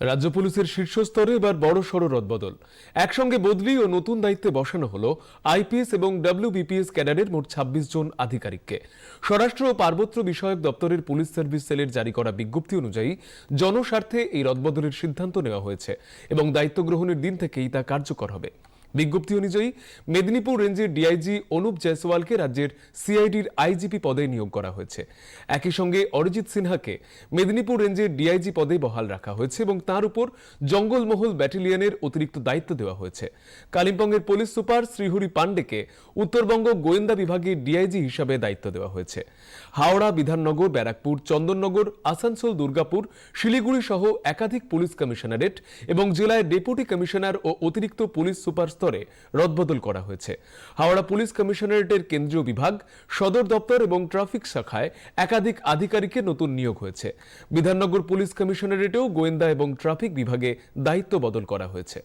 রাজ্য পুলিশের শীর্ষস্তরে এবার বড় সড় রদবদল। একসঙ্গে বদলি ও নতুন দায়িত্বে বসানো হল আইপিএস এবং ডাব্লিউবিপিএস ক্যাডারের মোট ছাব্বিশ জন আধিকারিককে। স্বরাষ্ট্র ও পার্বত্য বিষয়ক দপ্তরের পুলিশ সার্ভিস সেলের জারি করা বিজ্ঞপ্তি অনুযায়ী জনস্বার্থে এই রদবদলের সিদ্ধান্ত নেওয়া হয়েছে এবং দায়িত্ব গ্রহণের দিন থেকেই তা কার্যকর হবে। বিজ্ঞপ্তি অনুযায়ী মেদিনীপুর রেঞ্জের ডিআইজি অনুপ জয়সওয়ালকে রাজ্যের সিআইডির আইজিপি পদে নিয়োগ করা হয়েছে। একই সঙ্গে অরিজিৎ সিনহাকে মেদিনীপুর রেঞ্জের ডিআইজি পদে বহাল রাখা হয়েছে এবং তার উপর জঙ্গলমহল ব্যাটালিয়নের অতিরিক্ত দায়িত্ব দেওয়া হয়েছে। কালিম্পংয়ের পুলিশ সুপার শ্রীহরি পান্ডেকে উত্তরবঙ্গ গোয়েন্দা বিভাগের ডিআইজি হিসাবে দায়িত্ব দেওয়া হয়েছে। হাওড়া বিধাননগর, ব্যারাকপুর, চন্দননগর, আসানসোল, দুর্গাপুর, শিলিগুড়ি সহ একাধিক পুলিশ কমিশনারেট এবং জেলায় ডেপুটি কমিশনার ও অতিরিক্ত পুলিশ সুপার স্তরে রদবদল করা হয়েছে। হাওড়া পুলিশ কমিশনারেটের কেন্দ্রীয় বিভাগ, সদর দপ্তর এবং ট্রাফিক শাখায় একাধিক আধিকারিকের নতুন নিয়োগ হয়েছে। বিধাননগর পুলিশ কমিশনারেটেও গোয়েন্দা এবং ট্রাফিক বিভাগে দায়িত্ব বদল করা হয়েছে।